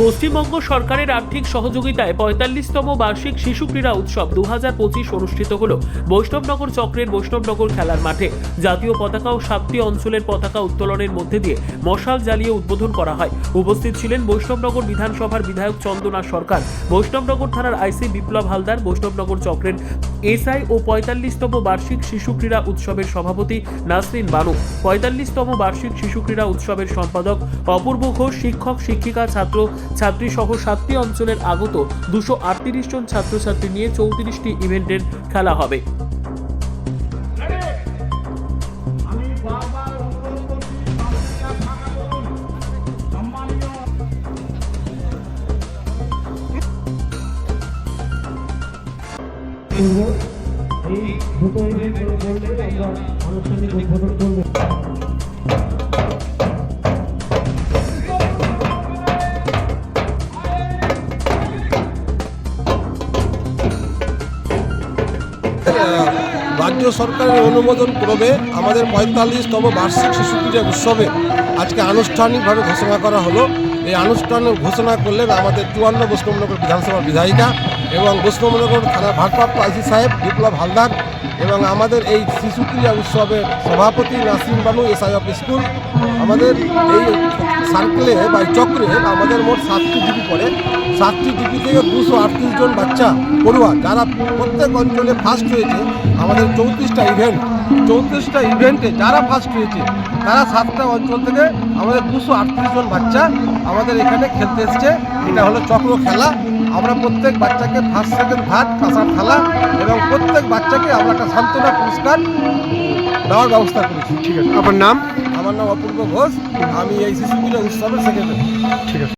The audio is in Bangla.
পশ্চিমবঙ্গ সরকারের আর্থিক সহযোগিতায় পঁয়তাল্লিশতম বার্ষিক শিশু ক্রীড়া উৎসব দু হাজার পঁচিশ অনুষ্ঠিত হল বৈষ্ণবনগর চক্রের বৈষ্ণবনগর খেলার মাঠে। জাতীয় পতাকা ও সাতটি অঞ্চলের পতাকা উত্তোলনের মধ্যে দিয়ে মশাল জ্বালিয়ে উদ্বোধন করা হয়। উপস্থিত ছিলেন বৈষ্ণবনগর বিধানসভার বিধায়ক চন্দনা সরকার, বৈষ্ণবনগর থানার আইসি বিপ্লব হালদার, বৈষ্ণবনগর চক্রের এসআই ও পঁয়তাল্লিশতম বার্ষিক শিশু ক্রীড়া উৎসবের সভাপতি নাসরিন বানু, পঁয়তাল্লিশতম বার্ষিক শিশু ক্রীড়া উৎসবের সম্পাদক অপূর্ব ঘোষ, শিক্ষক, শিক্ষিকা, ছাত্র ছাত্রী সহ সাতটি অঞ্চলের আগত দুশো আটত্রিশ জন ছাত্রছাত্রী নিয়ে চৌত্রিশটি ইভেন্টের খেলা হবে। এই দুটো ইভেন্ট করলে আমরা আনুষ্ঠানিক উদ্বোধন করব। রাজ্য সরকারের অনুমোদন ক্রমে আমাদের পঁয়তাল্লিশতম বার্ষিক শিশু পূজা উৎসবে আজকে আনুষ্ঠানিকভাবে ঘোষণা করা হলো। এই আনুষ্ঠান ঘোষণা করলেন আমাদের চুয়ান্ন বৈষ্ণবনগর বিধানসভার বিধায়িকা এবং বৈষ্ণবনগর থানার ভারপ্রাপ্ত আইসি সাহেব বিপ্লব হালদার এবং আমাদের এই শিশু ক্রীড়া উৎসবের সভাপতি Nasim Banu SI of school. আমাদের এই সার্কেলে বা চক্রে আমাদের মোট সাতটি ডিপি পড়ে। সাতটি ডিপি থেকে দুশো আটত্রিশ জন বাচ্চা, পড়ুয়া, যারা প্রত্যেক অঞ্চলে ফার্স্ট হয়েছে। আমাদের চৌত্রিশটা ইভেন্ট চৌত্রিশটা ইভেন্টে যারা ফার্স্ট হয়েছে তারা সাতটা অঞ্চল থেকে আমাদের দুশো আটত্রিশ জন বাচ্চা আমাদের এখানে খেলতে এসছে। এটা হলো চক্র খেলা। আমরা প্রত্যেক বাচ্চাকে ফার্স্ট সেকেন্ড থার্ড কাঁসার খেলা এবং প্রত্যেক বাচ্চাকে আমরা একটা সান্ত্বনা পুরস্কার দেওয়ার ব্যবস্থা করেছি। ঠিক আছে। আপনার নাম? আমার নাম অপূর্ব ঘোষ। আমি এই শিশু ক্রীড়া উৎসবের সেক্রেটারি ঠিক আছে।